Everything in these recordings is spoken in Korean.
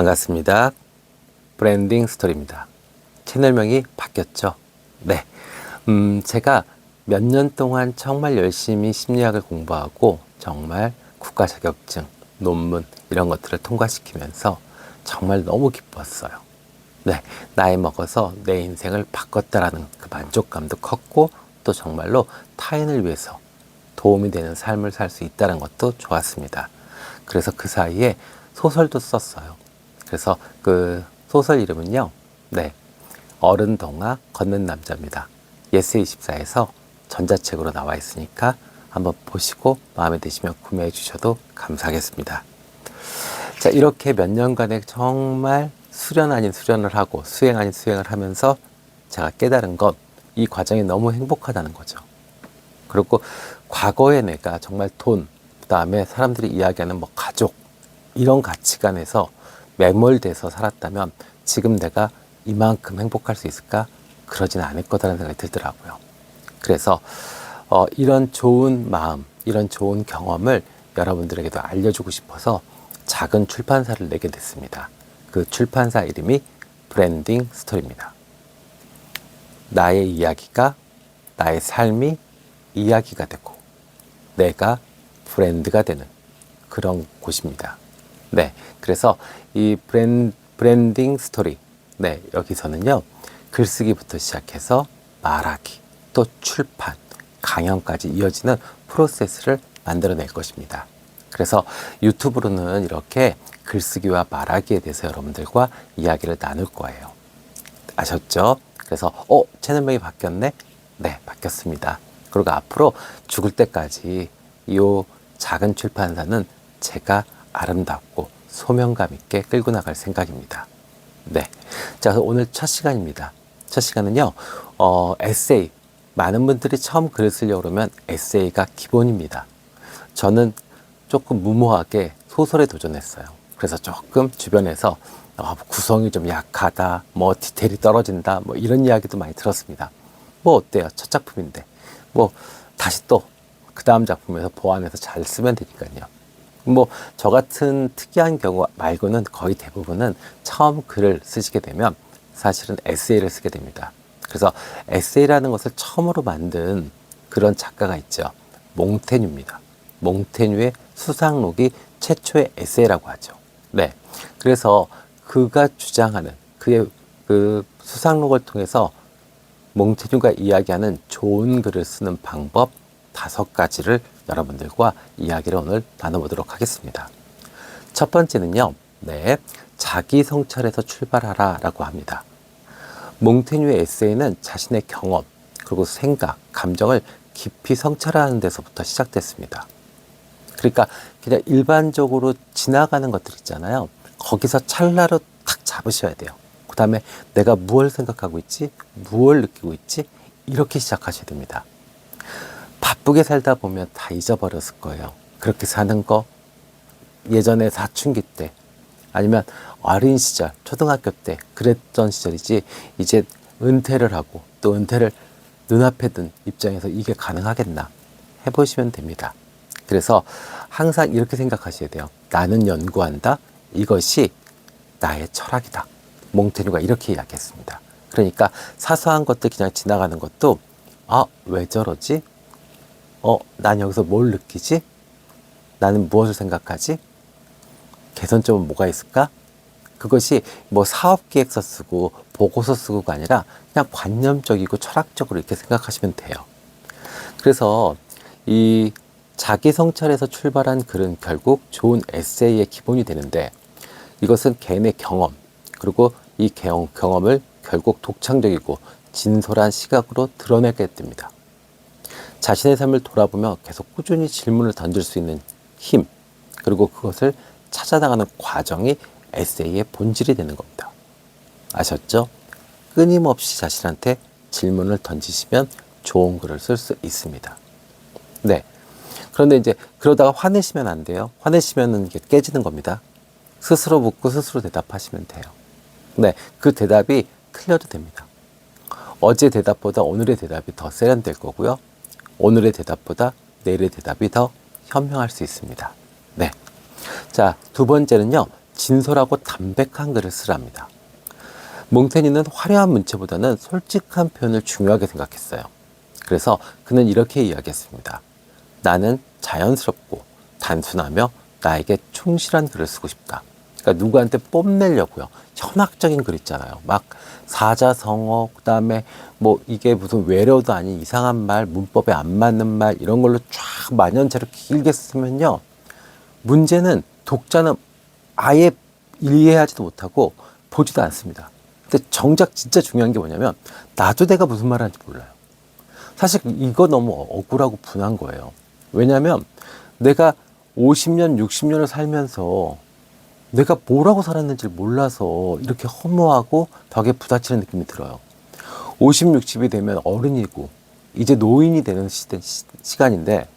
반갑습니다. 브랜딩 스토리입니다. 채널명이 바뀌었죠? 네. 음, 제가 몇 년 동안 정말 열심히 심리학을 공부하고 정말 국가 자격증, 논문 이런 것들을 통과시키면서 정말 너무 기뻤어요. 네. 나이 먹어서 내 인생을 바꿨다라는 그 만족감도 컸고 또 정말로 타인을 위해서 도움이 되는 삶을 살 수 있다는 것도 좋았습니다. 그래서 그 사이에 소설도 썼어요. 그래서 그 소설 이름은요, 네, 어른 동화 걷는 남자입니다. 예스24에서 전자책으로 나와 있으니까 한번 보시고 마음에 드시면 구매해 주셔도 감사하겠습니다. 자, 이렇게 몇 년간의 정말 수련 아닌 수련을 하고 수행 아닌 수행을 하면서 제가 깨달은 건 이 과정이 너무 행복하다는 거죠. 그리고 과거에 내가 정말 돈, 그 다음에 사람들이 이야기하는 뭐 가족, 이런 가치관에서 매몰돼서 살았다면 지금 내가 이만큼 행복할 수 있을까? 그러진 않을 거다라는 생각이 들더라고요. 그래서 어, 이런 좋은 마음, 이런 좋은 경험을 여러분들에게도 알려주고 싶어서 작은 출판사를 내게 됐습니다. 그 출판사 이름이 브랜딩 스토리입니다. 나의 이야기가 나의 삶이 이야기가 되고 내가 브랜드가 되는 그런 곳입니다. 네. 그래서 이 브랜, 브랜딩 스토리. 네. 여기서는요. 글쓰기부터 시작해서 말하기, 또 출판, 강연까지 이어지는 프로세스를 만들어낼 것입니다. 그래서 유튜브로는 이렇게 글쓰기와 말하기에 대해서 여러분들과 이야기를 나눌 거예요. 아셨죠? 그래서 어 채널명이 바뀌었네. 네, 바뀌었습니다. 그리고 앞으로 죽을 때까지 이 작은 출판사는 제가 아름답고 소명감 있게 끌고 나갈 생각입니다. 네. 자, 오늘 첫 시간입니다. 첫 시간은요, 어, 에세이. 많은 분들이 처음 글을 쓰려고 그러면 에세이가 기본입니다. 저는 조금 무모하게 소설에 도전했어요. 그래서 조금 주변에서 어, 구성이 좀 약하다, 뭐 디테일이 떨어진다, 뭐 이런 이야기도 많이 들었습니다. 뭐 어때요? 첫 작품인데. 뭐 다시 또 그 다음 작품에서 보완해서 잘 쓰면 되니까요. 뭐 저 같은 특이한 경우 말고는 거의 대부분은 처음 글을 쓰시게 되면 사실은 에세이를 쓰게 됩니다. 그래서 에세이라는 것을 처음으로 만든 그런 작가가 있죠. 몽테뉴입니다. 몽테뉴의 수상록이 최초의 에세이라고 하죠. 네. 그래서 그가 주장하는 그의 그 수상록을 통해서 몽테뉴가 이야기하는 좋은 글을 쓰는 방법 다섯 가지를 여러분들과 이야기를 오늘 나눠보도록 하겠습니다. 첫 번째는요, 네, 자기 성찰에서 출발하라 라고 합니다. 몽테뉴의 에세이는 자신의 경험, 그리고 생각, 감정을 깊이 성찰하는 데서부터 시작됐습니다. 그러니까 그냥 일반적으로 지나가는 것들 있잖아요. 거기서 찰나로 탁 잡으셔야 돼요. 그 다음에 내가 무엇을 생각하고 있지? 무엇을 느끼고 있지? 이렇게 시작하셔야 됩니다. 바쁘게 살다 보면 다 잊어버렸을 거예요. 그렇게 사는 거 예전에 사춘기 때 아니면 어린 시절 초등학교 때 그랬던 시절이지 이제 은퇴를 하고 또 은퇴를 눈앞에 둔 입장에서 이게 가능하겠나 해보시면 됩니다. 그래서 항상 이렇게 생각하셔야 돼요. 나는 연구한다. 이것이 나의 철학이다. 몽테뉴가 이렇게 이야기했습니다. 그러니까 사소한 것들 그냥 지나가는 것도 아, 왜 저러지? 어, 난 여기서 뭘 느끼지? 나는 무엇을 생각하지? 개선점은 뭐가 있을까? 그것이 뭐 사업 계획서 쓰고 보고서 쓰고가 아니라 그냥 관념적이고 철학적으로 이렇게 생각하시면 돼요. 그래서 이 자기 성찰에서 출발한 글은 결국 좋은 에세이의 기본이 되는데 이것은 개인의 경험 그리고 이 경험, 경험을 결국 독창적이고 진솔한 시각으로 드러내게 됩니다. 자신의 삶을 돌아보며 계속 꾸준히 질문을 던질 수 있는 힘, 그리고 그것을 찾아나가는 과정이 에세이의 본질이 되는 겁니다. 아셨죠? 끊임없이 자신한테 질문을 던지시면 좋은 글을 쓸 수 있습니다. 네. 그런데 이제 그러다가 화내시면 안 돼요. 화내시면 이게 깨지는 겁니다. 스스로 묻고 스스로 대답하시면 돼요. 네. 그 대답이 틀려도 됩니다. 어제 대답보다 오늘의 대답이 더 세련될 거고요. 오늘의 대답보다 내일의 대답이 더 현명할 수 있습니다. 네. 자, 두 번째는요. 진솔하고 담백한 글을 쓰랍니다. 몽테니는 화려한 문체보다는 솔직한 표현을 중요하게 생각했어요. 그래서 그는 이렇게 이야기했습니다. 나는 자연스럽고 단순하며 나에게 충실한 글을 쓰고 싶다. 그러니까 누구한테 뽐내려고요. 현학적인 글 있잖아요. 막 사자성어, 그다음에 뭐 이게 무슨 외래어도 아닌 이상한 말, 문법에 안 맞는 말 이런 걸로 쫙 만연체로 길게 쓰면요. 문제는 독자는 아예 이해하지도 못하고 보지도 않습니다. 근데 정작 진짜 중요한 게 뭐냐면 나도 내가 무슨 말 하는지 몰라요. 사실 이거 너무 억울하고 분한 거예요. 왜냐하면 내가 50년, 60년을 살면서 내가 뭐라고 살았는지 몰라서 이렇게 허무하고 벽에 부딪히는 느낌이 들어요. 50, 60이 되면 어른이고 이제 노인이 되는 시대, 시, 시 간인데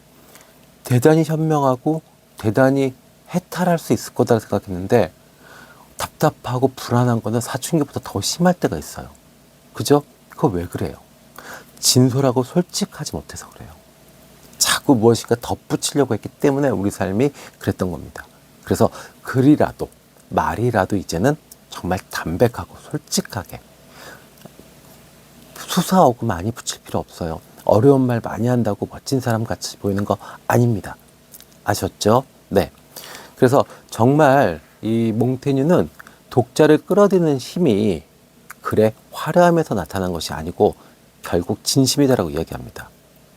대단히 현명하고 대단히 해탈할 수 있을 거다 생각했는데 답답하고 불안한 거는 사춘기보다 더 심할 때가 있어요. 그죠? 그거 왜 그래요? 진솔하고 솔직하지 못해서 그래요. 자꾸 무엇인가 덧붙이려고 했기 때문에 우리 삶이 그랬던 겁니다. 그래서 글이라도 말이라도 이제는 정말 담백하고 솔직하게 수사하고 많이 붙일 필요 없어요. 어려운 말 많이 한다고 멋진 사람 같이 보이는 거 아닙니다. 아셨죠? 네. 그래서 정말 이 몽테뉴는 독자를 끌어들이는 힘이 글의 화려함에서 나타난 것이 아니고 결국 진심이다라고 이야기합니다.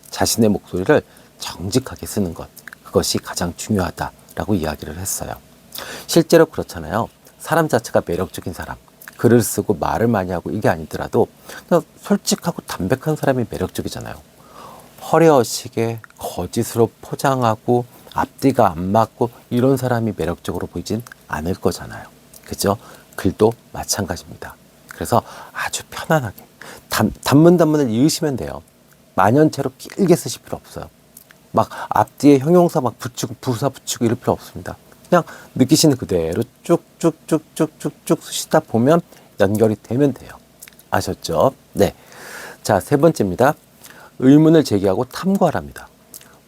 자신의 목소리를 정직하게 쓰는 것, 그것이 가장 중요하다라고 이야기를 했어요. 실제로 그렇잖아요. 사람 자체가 매력적인 사람, 글을 쓰고 말을 많이 하고 이게 아니더라도 그냥 솔직하고 담백한 사람이 매력적이잖아요. 허례허식에 거짓으로 포장하고 앞뒤가 안 맞고 이런 사람이 매력적으로 보이진 않을 거잖아요. 그죠? 글도 마찬가지입니다. 그래서 아주 편안하게 단, 단문 단문을 이으시면 돼요. 만연체로 길게 쓰실 필요 없어요. 막 앞뒤에 형용사 막 붙이고 부사 붙이고 이럴 필요 없습니다. 그냥 느끼시는 그대로 쭉쭉쭉쭉쭉쭉 쓰시다 보면 연결이 되면 돼요. 아셨죠? 네. 자, 세 번째입니다. 의문을 제기하고 탐구하랍니다.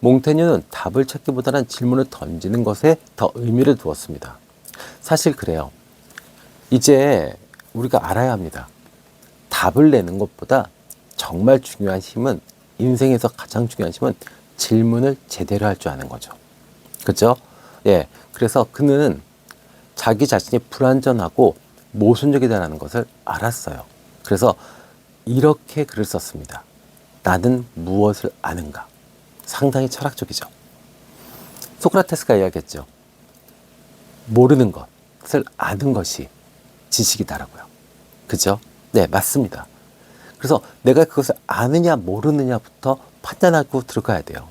몽테뉴는 답을 찾기보다는 질문을 던지는 것에 더 의미를 두었습니다. 사실 그래요. 이제 우리가 알아야 합니다. 답을 내는 것보다 정말 중요한 힘은 인생에서 가장 중요한 힘은 질문을 제대로 할 줄 아는 거죠. 그죠? 예. 그래서 그는 자기 자신이 불완전하고 모순적이다라는 것을 알았어요. 그래서 이렇게 글을 썼습니다. 나는 무엇을 아는가? 상당히 철학적이죠. 소크라테스가 이야기했죠. 모르는 것을 아는 것이 지식이다라고요. 그죠? 네, 맞습니다. 그래서 내가 그것을 아느냐 모르느냐부터 판단하고 들어가야 돼요.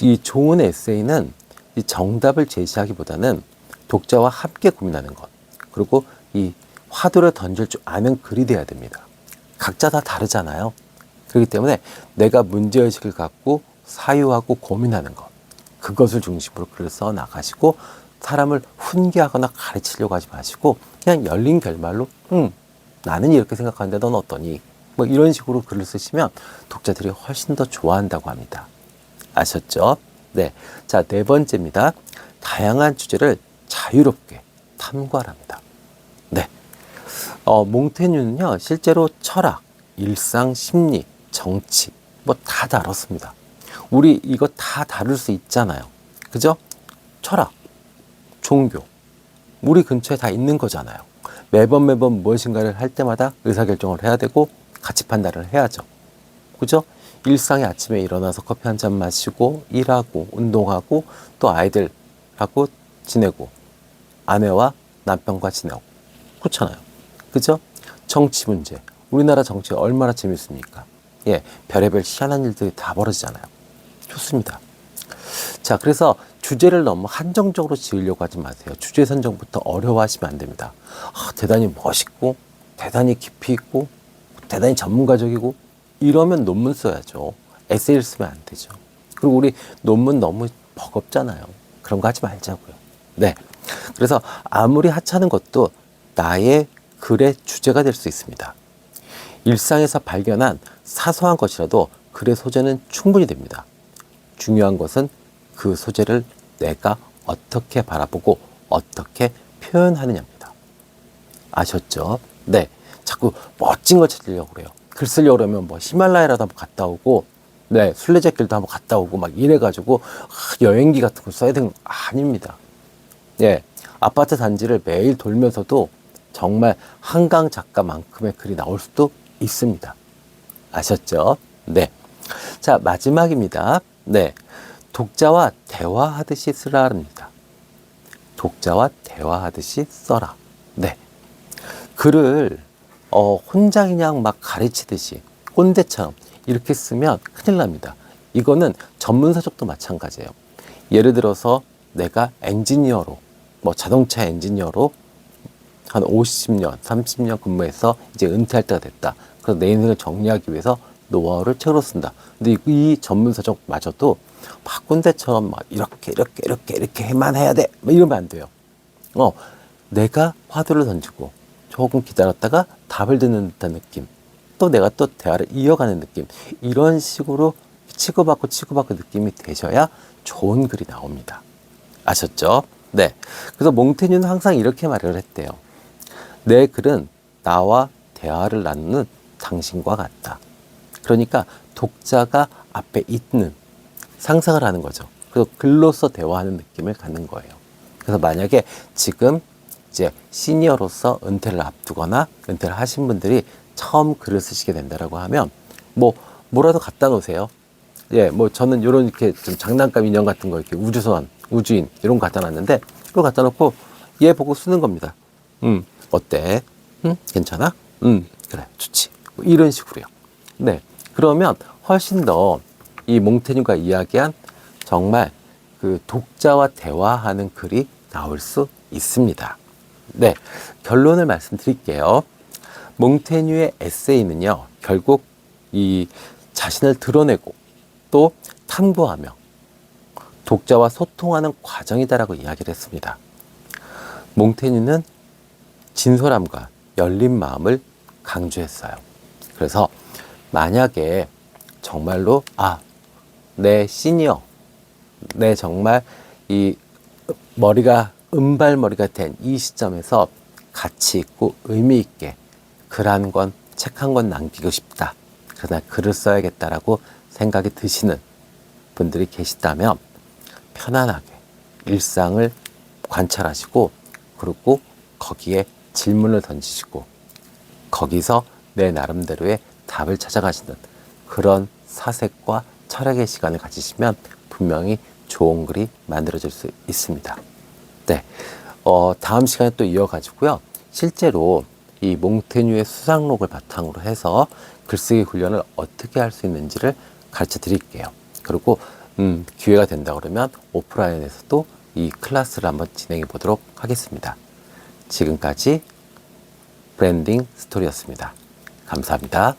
이 좋은 에세이는 이 정답을 제시하기보다는 독자와 함께 고민하는 것, 그리고 이 화두를 던질 줄 아는 글이 돼야 됩니다. 각자 다 다르잖아요. 그렇기 때문에 내가 문제의식을 갖고 사유하고 고민하는 것, 그것을 중심으로 글을 써 나가시고 사람을 훈계하거나 가르치려고 하지 마시고 그냥 열린 결말로 음 나는 이렇게 생각하는데 넌 어떠니? 뭐 이런 식으로 글을 쓰시면 독자들이 훨씬 더 좋아한다고 합니다. 아셨죠? 네. 자, 네 번째입니다. 다양한 주제를 자유롭게 탐구하랍니다. 네. 어, 몽테뉴는요, 실제로 철학, 일상, 심리, 정치, 뭐 다 다뤘습니다. 우리 이거 다 다룰 수 있잖아요. 그죠? 철학, 종교, 우리 근처에 다 있는 거잖아요. 매번 매번 무엇인가를 할 때마다 의사결정을 해야 되고 가치 판단을 해야죠. 그죠? 일상에 아침에 일어나서 커피 한 잔 마시고 일하고 운동하고 또 아이들하고 지내고 아내와 남편과 지내고 그렇잖아요. 그죠? 정치 문제. 우리나라 정치 얼마나 재밌습니까? 예, 별의별 희한한 일들이 다 벌어지잖아요. 좋습니다. 자, 그래서 주제를 너무 한정적으로 지으려고 하지 마세요. 주제 선정부터 어려워하시면 안 됩니다. 아, 대단히 멋있고, 대단히 깊이 있고, 대단히 전문가적이고, 이러면 논문 써야죠. 에세이를 쓰면 안 되죠. 그리고 우리 논문 너무 버겁잖아요. 그런 거 하지 말자고요. 네. 그래서 아무리 하찮은 것도 나의 글의 주제가 될 수 있습니다. 일상에서 발견한 사소한 것이라도 글의 소재는 충분히 됩니다. 중요한 것은 그 소재를 내가 어떻게 바라보고 어떻게 표현하느냐입니다. 아셨죠? 네. 자꾸 멋진 거 찾으려고 그래요. 글 쓰려고 그러면 뭐 히말라야라도 한번 갔다 오고, 네, 순례자길도 한번 갔다 오고 막 이래가지고 아, 여행기 같은 거 써야 되는 거 아닙니다. 예. 아파트 단지를 매일 돌면서도 정말 한강 작가만큼의 글이 나올 수도 있습니다. 아셨죠? 네. 자, 마지막입니다. 네. 독자와 대화하듯이 쓰라입니다. 독자와 대화하듯이 써라. 네. 글을 어, 혼자 그냥 막 가르치듯이 꼰대처럼 이렇게 쓰면 큰일 납니다. 이거는 전문 사적도 마찬가지예요. 예를 들어서 내가 엔지니어로 뭐 자동차 엔지니어로 한 50년, 30년 근무해서 이제 은퇴할 때가 됐다. 그래서 내 인생을 정리하기 위해서 노하우를 책으로 쓴다. 근데 이, 이 전문 사적마저도 막 꼰대처럼 막 이렇게 이렇게 이렇게 이렇게 해만 해야 돼. 뭐 이러면 안 돼요. 어, 내가 화두를 던지고 조금 기다렸다가 답을 듣는 듯한 느낌. 또 내가 또 대화를 이어가는 느낌. 이런 식으로 치고받고 치고받고 느낌이 되셔야 좋은 글이 나옵니다. 아셨죠? 네. 그래서 몽테뉴는 항상 이렇게 말을 했대요. 내 글은 나와 대화를 나누는 당신과 같다. 그러니까 독자가 앞에 있는 상상을 하는 거죠. 그래서 글로서 대화하는 느낌을 갖는 거예요. 그래서 만약에 지금 이제 시니어로서 은퇴를 앞두거나 은퇴를 하신 분들이 처음 글을 쓰시게 된다라고 하면 뭐 뭐라도 갖다 놓으세요. 예, 뭐 저는 요런 이렇게 좀 장난감 인형 같은 거 이렇게 우주선, 우주인 이런 거 갖다 놨는데 그거 갖다 놓고 얘 보고 쓰는 겁니다. 음, 어때? 음, 괜찮아? 음, 그래, 좋지. 뭐 이런 식으로요. 네, 그러면 훨씬 더 이 몽테뉴가 이야기한 정말 그 독자와 대화하는 글이 나올 수 있습니다. 네, 결론을 말씀드릴게요. 몽테뉴의 에세이는요, 결국 이 자신을 드러내고 또 탐구하며 독자와 소통하는 과정이다라고 이야기를 했습니다. 몽테뉴는 진솔함과 열린 마음을 강조했어요. 그래서 만약에 정말로 아, 내 시니어, 내 정말 이 머리가 은발머리가 된 이 시점에서 가치 있고 의미 있게 글 한 권, 책 한 권 남기고 싶다. 그러나 글을 써야겠다라고 생각이 드시는 분들이 계시다면 편안하게 일상을 관찰하시고 그리고 거기에 질문을 던지시고 거기서 내 나름대로의 답을 찾아가시는 그런 사색과 철학의 시간을 가지시면 분명히 좋은 글이 만들어질 수 있습니다. 네. 어, 다음 시간에 또 이어가지고요. 실제로 이 몽테뉴의 수상록을 바탕으로 해서 글쓰기 훈련을 어떻게 할 수 있는지를 가르쳐 드릴게요. 그리고 음, 기회가 된다 그러면 오프라인에서도 이 클래스를 한번 진행해 보도록 하겠습니다. 지금까지 브랜딩 스토리였습니다. 감사합니다.